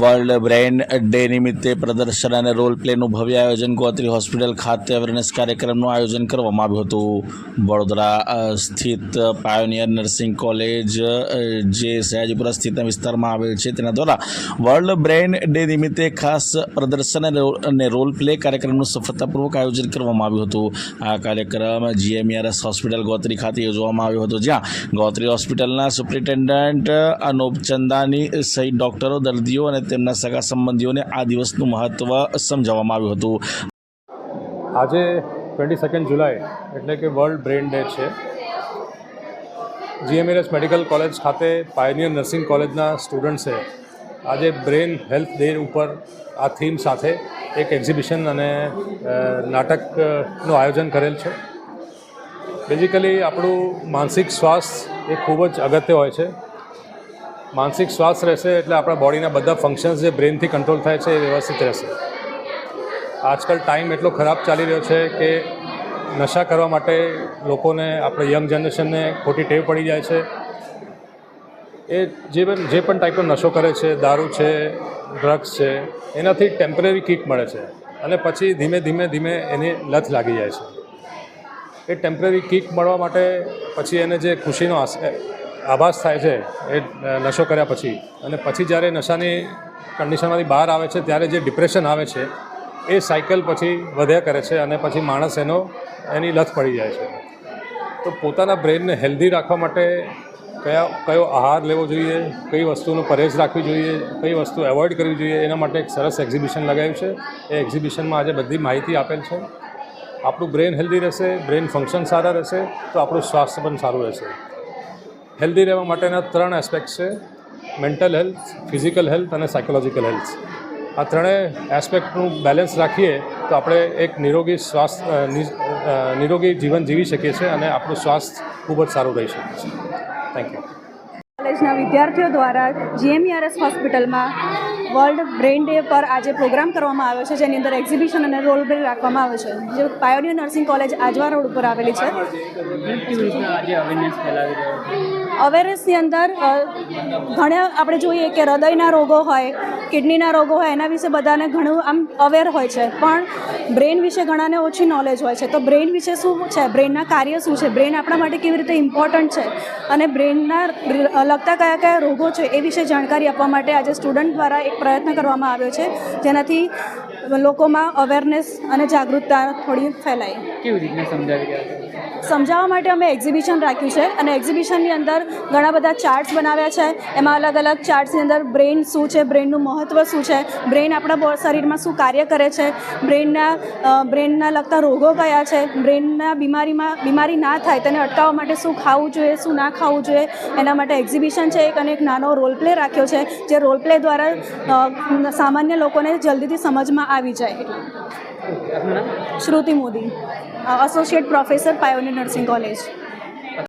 World brain day નિમિત્તે પ્રદર્શન અને રોલ પ્લેનું ભવ્ય આયોજન ગોત્રી હોસ્પિટલ ખાતે અવેરનેસ કાર્યક્રમનું આયોજન કરવામાં આવ્યું હતું. વડોદરા સ્થિત પાયોનિયર નર્સિંગ કોલેજ જે સયાજીપુરા સ્થિત વિસ્તારમાં આવેલ છે. તેના દ્વારા વર્લ્ડ બ્રેઇન ડે નિમિત્તે ખાસ પ્રદર્શન અને રોલ પ્લે કાર્યક્રમનું સફળતાપૂર્વક આયોજન કરવામાં આવ્યું હતું. આ કાર્યક્રમ જીએમઆરએસ હોસ્પિટલ ગોત્રી ખાતે યોજવામાં આવ્યો હતો, જ્યાં ગોત્રી હોસ્પિટલના સુપ્રિન્ટેન્ડન્ટ અનુપ ચંદાની સહિત ડોક્ટરો દર્દીઓ અને તેમના સગા સંબંધીઓને આ દિવસનું મહત્ત્વ સમજાવવામાં આવ્યું હતું. આજે ટ્વેન્ટી સેકન્ડ જુલાઈ એટલે કે વર્લ્ડ બ્રેન ડે છે. જીએમએરએસ મેડિકલ કોલેજ ખાતે પાયનિયર નર્સિંગ કોલેજના સ્ટુડન્ટ્સે આજે બ્રેન હેલ્થ ડે ઉપર આ થીમ સાથે એક એક્ઝિબિશન અને નાટકનું આયોજન કરેલ છે. બેઝિકલી આપણું માનસિક સ્વાસ્થ્ય એ ખૂબ જ અગત્ય હોય છે. માનસિક સ્વાસ્થ્ય રહેશે એટલે આપણા બોડીના બધા ફંક્શન્સ જે બ્રેનથી કંટ્રોલ થાય છે એ વ્યવસ્થિત રહેશે. આજકાલ ટાઈમ એટલો ખરાબ ચાલી રહ્યો છે કે નશા કરવા માટે લોકોને, આપણે યંગ જનરેશનને ખોટી ટેવ પડી જાય છે. એ જે પણ જે પણ ટાઈપનો નશો કરે છે, દારૂ છે ડ્રગ્સ છે, એનાથી ટેમ્પરરી કિક મળે છે. અને પછી ધીમે ધીમે ધીમે એની લત લાગી જાય છે. એ ટેમ્પરરી કિક મળવા માટે પછી એને જે ખુશીનો આભાસ થાય છે એ નશો કર્યા પછી. અને પછી જ્યારે નશાની કન્ડિશનમાંથી બહાર આવે છે, ત્યારે જે ડિપ્રેશન આવે છે, એ સાયકલ પછી વધ્યા કરે છે અને પછી માણસ એનો, એની લત પડી જાય છે. તો પોતાના બ્રેનને હેલ્ધી રાખવા માટે કયા, કયો આહાર લેવો જોઈએ, કઈ વસ્તુનો પरहेજ રાખવી જોઈએ, કઈ વસ્તુ એવોઇડ કરવી જોઈએ, એના માટે એક સરસ એક્ઝિબિશન લગાવ્યું છે. એ એક્ઝિબિશનમાં આજે બધી માહિતી આપેલ છે. આપણું બ્રેન હેલ્ધી રહેશે, બ્રેન ફંક્શન સારા રહેશે, તો આપણું સ્વાસ્થ્ય પણ સારું રહેશે. હેલ્ધી રહેવા માટેના ત્રણ એસ્પેક્ટ છે. મેન્ટલ હેલ્થ ફિઝિકલ હેલ્થ અને સાયકોલોજીકલ હેલ્થ આ ત્રણેય એસ્પેક્ટનું બેલેન્સ રાખીએ તો આપણે એક નિરોગી સ્વાસ્થ્ય નિરોગી જીવન જીવી શકીએ છીએ અને આપણું સ્વાસ્થ્ય ખૂબ જ સારું રહી શકે છે. થેન્ક યુ કોલેજના વિદ્યાર્થીઓ દ્વારા જીએમઈઆરએસ હોસ્પિટલમાં વર્લ્ડ બ્રેઇન ડે પર આજે પ્રોગ્રામ કરવામાં આવ્યો છે, જેની અંદર એક્ઝિબિશન અને રોલ પ્લે રાખવામાં આવ્યો છે. જે Pioneer nursing college Ajwa road ઉપર આવેલી છે. અવેરનેસની અંદર ઘણા આપણે જોઈએ કે હૃદયના રોગો હોય, કિડનીના રોગો હોય, એના વિશે બધાને ઘણું આમ અવેર હોય છે. પણ બ્રેઇન વિશે ઘણાને ઓછી નોલેજ હોય છે. તો બ્રેન વિશે શું છે? બ્રેનના કાર્ય શું છે? બ્રેન આપણા માટે કેવી રીતે ઇમ્પોર્ટન્ટ છે? અને બ્રેનના લગતા કયા કયા રોગો છે એ વિશે જાણકારી આપવા માટે આજે સ્ટુડન્ટ દ્વારા એક પ્રયત્ન કરવામાં આવ્યો છે. જેનાથી લોકોમાં અવેરનેસ અને જાગૃતતા થોડી ફેલાય. કેવી રીતના સમજાવી સમજાવવા માટે અમે એક્ઝિબિશન રાખ્યું છે અને એક્ઝિબિશનની અંદર ઘણા બધા ચાર્ટ્સ બનાવ્યા છે. એમાં અલગ અલગ ચાર્ટ્સની અંદર બ્રેઇન શું છે બ્રેઇનનું મહત્ત્વ શું છે બ્રેઇન આપણા શરીરમાં શું કાર્ય કરે છે બ્રેઇનના બ્રેઇનના લગતા રોગો કયા છે બ્રેઇનના બીમારીમાં બીમારી ના થાય તેને અટકાવવા માટે શું ખાવું જોઈએ શું ના ખાવું જોઈએ એના માટે એક્ઝિબિશન છે એક અને એક નાનો રોલ પ્લે રાખ્યો છે જે રોલ પ્લે દ્વારા સામાન્ય લોકોને જલ્દીથી સમજમાં આવી જાય. આપનું નામ Shruti Modi associate professor Pioneer nursing college